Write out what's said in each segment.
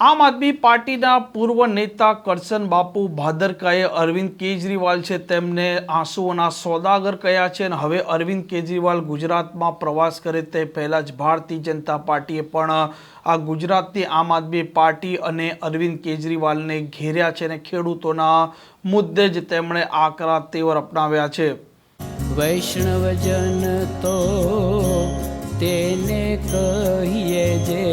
આમ આદમી પાર્ટીના પૂર્વ નેતા કરશન બાપુ ભાદરકાએ અરવિંદ કેજરીવાલ છે તેમને આંસુઓના સોદાગર કહ્યા છે અને હવે અરવિંદ કેજરીવાલ ગુજરાતમાં પ્રવાસ કરે તે પહેલાં જ ભારતીય જનતા પાર્ટીએ પણ આ ગુજરાતની આમ આદમી પાર્ટી અને અરવિંદ કેજરીવાલને ઘેર્યા છે અને ખેડૂતોના મુદ્દે જ તેમણે આકરા તેવર અપનાવ્યા છે. વૈષ્ણવજન તો તેને કહીએ જે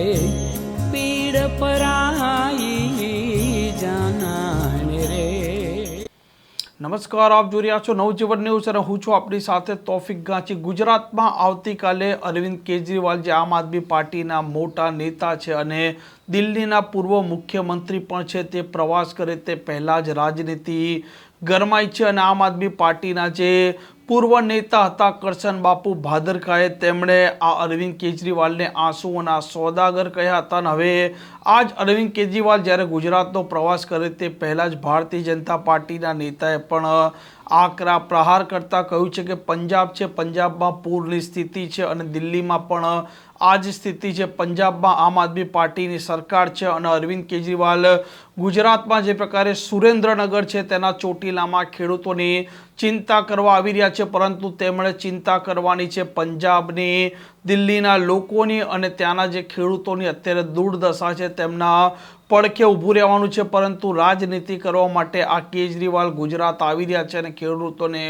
નમસ્કાર આપ જોઈ રહ્યા છો નવજીવન ન્યૂઝ અને હું છું આપણી સાથે તોફિક ગાંચી ગુજરાતમાં આવતીકાલે અરવિંદ કેજરીવાલ જે આમ આદમી પાર્ટીના મોટા નેતા છે અને દિલ્હીના પૂર્વ મુખ્યમંત્રી પણ છે, તે પ્રવાસ કરે તે પહેલાં જ રાજનીતિ ગરમાઈ છે અને આમ આદમી પાર્ટીના જે પૂર્વ નેતા હતા, કરશન બાપુ ભાદરકાએ તેમણે આ અરવિંદ કેજરીવાલને આંસુઓના સોદાગર કહ્યા હતા અને હવે આજ અરવિંદ કેજરીવાલ જ્યારે ગુજરાતનો પ્રવાસ કરે તે પહેલાં જ ભારતીય જનતા પાર્ટીના નેતાએ પણ આકરા પ્રહાર કરતા કહ્યું છે કે પંજાબ છે, પંજાબમાં પૂરની સ્થિતિ છે અને દિલ્હીમાં પણ આ જ સ્થિતિ છે. પંજાબમાં આમ આદમી પાર્ટીની સરકાર છે અને અરવિંદ કેજરીવાલ ગુજરાતમાં જે પ્રકારે સુરેન્દ્રનગર છે તેના ચોટીલામાં ખેડૂતોની ચિંતા કરવા આવી રહ્યા છે, પરંતુ તેમણે ચિંતા કરવાની છે. પંજાબની દિલ્હીના લોકોની અને ત્યાંના જે ખેડૂતોની અત્યારે દુર્દશા છે, તેમના પડખે ઊભું રહેવાનું છે, પરંતુ રાજનીતિ કરવા માટે આ કેજરીવાલ ગુજરાત આવી રહ્યા છે અને ખેડૂતોને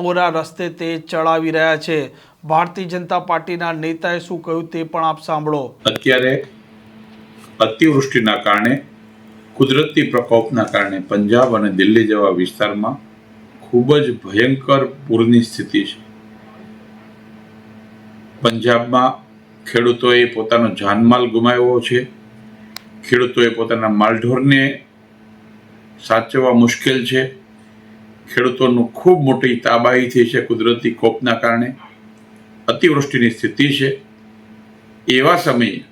અવરા રસ્તે તે ચડાવી રહ્યા છે. ભારતીય જનતા પાર્ટીના નેતાએ શું કહ્યું તે પણ આપ સાંભળો. અત્યારે અતિવૃષ્ટિના કારણે, કુદરતી પ્રકોપના કારણે પંજાબ અને દિલ્હી જેવા વિસ્તારમાં ખૂબ જ ભયંકર પૂરની સ્થિતિ છે. પંજાબમાં ખેડૂતોએ પોતાનો જાનમાલ ગુમાવ્યો છે. ખેડૂતોએ પોતાના માલઢોરને સાચવવા મુશ્કેલ છે. ખેડૂતોનું ખૂબ મોટી તાબાહી થઈ છે કુદરતી કોપના કારણે. અતિવૃષ્ટિની સ્થિતિ છે. એવા સમયે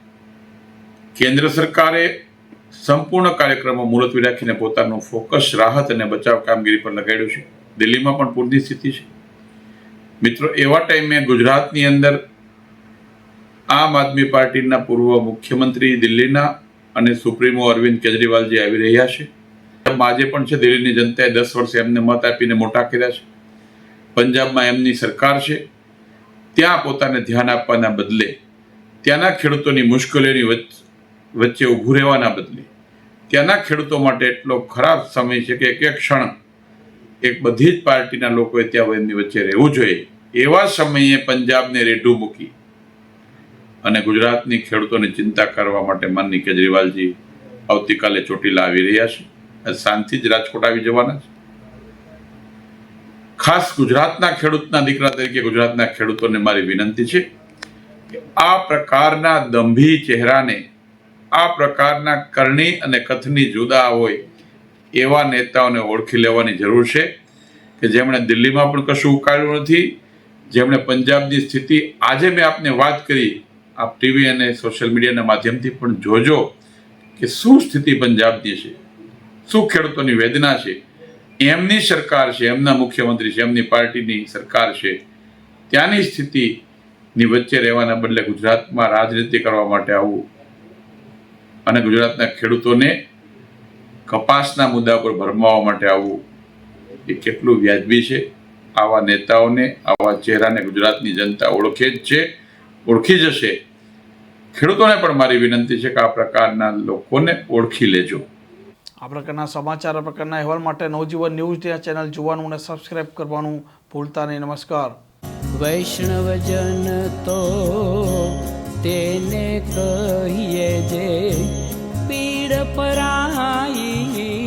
કેન્દ્ર સરકારે સંપૂર્ણ કાર્યક્રમો મુલતવી રાખીને પોતાનું ફોકસ રાહત અને બચાવ કામગીરી પર લગાડ્યું છે. દિલ્હીમાં પણ પૂરની સ્થિતિ છે. મિત્રો, એવા ટાઈમે ગુજરાતની અંદર આમ આદમી પાર્ટીના પૂર્વ મુખ્યમંત્રી દિલ્હીના અને સુપ્રીમો અરવિંદ કેજરીવાલજી આવી રહ્યા છે. આજે પણ છે, દિલ્હીની જનતાએ દસ વર્ષે એમને મત આપીને મોટા કર્યા છે. પંજાબમાં એમની સરકાર છે. ત્યાં પોતાને ધ્યાન આપવાના બદલે, ત્યાંના ખેડૂતોની મુશ્કેલીઓની વચ્ચે ઊભું રહેવાના બદલે, ત્યાંના ખેડૂતો માટે એટલો ખરાબ સમય છે કે એક ક્ષણ એક બધી જ પાર્ટીના લોકોએ ત્યાં એમની વચ્ચે રહેવું જોઈએ. એવા સમયે પંજાબને રેઢું મૂકી અને ગુજરાતની ખેડૂતોની ચિંતા કરવા માટે માનની કેજરીવાલજી આવતીકાલે ચોટીલા આવી રહ્યા છે. શાંતિ જ રાજકોટ આવી જવાના છે. ખાસ ગુજરાતના ખેડૂતના દીકરા તરીકે ગુજરાતના ખેડૂતોને મારી વિનંતી છે કે આ પ્રકારના દંભી ચહેરાને, આ પ્રકારના કરણી અને કથની જુદા હોય એવા નેતાઓને ઓળખી લેવાની જરૂર છે કે જેમણે દિલ્હીમાં પણ કશું ઉકાળ્યું નથી, જેમણે પંજાબની સ્થિતિ આજે મેં આપને વાત કરી, આપ ટીવી અને સોશિયલ મીડિયાના માધ્યમથી પણ જોજો કે શું સ્થિતિ પંજાબની છે, શું ખેડૂતોની વેદના છે, એમની સરકાર છે, એમના મુખ્યમંત્રી છે, એમની પાર્ટીની સરકાર છે, ત્યાંની સ્થિતિની વચ્ચે રહેવાના બદલે ગુજરાતમાં રાજનીતિ કરવા માટે આવવું અને ગુજરાતના ખેડૂતોને કપાસના મુદ્દા પર ભરમાવવા માટે આવવું એ કેટલું વ્યાજબી છે? આવા નેતાઓને આવા ચહેરાને ગુજરાતની જનતા ઓળખે જ છે ઓળખી જશે ખેડૂતોને પણ મારી વિનંતી છે કે આ પ્રકારના લોકોને ઓળખી લેજો. આ પ્રકારના સમાચાર આ પ્રકારના અહેવાલ માટે નવજીવન ન્યૂઝ ચેનલ જોવાનું અને સબસ્ક્રાઇબ કરવાનું ભૂલતા નહીં. નમસ્કાર. વૈષ્ણવજન તો તેને કહીએ જે પરાઈ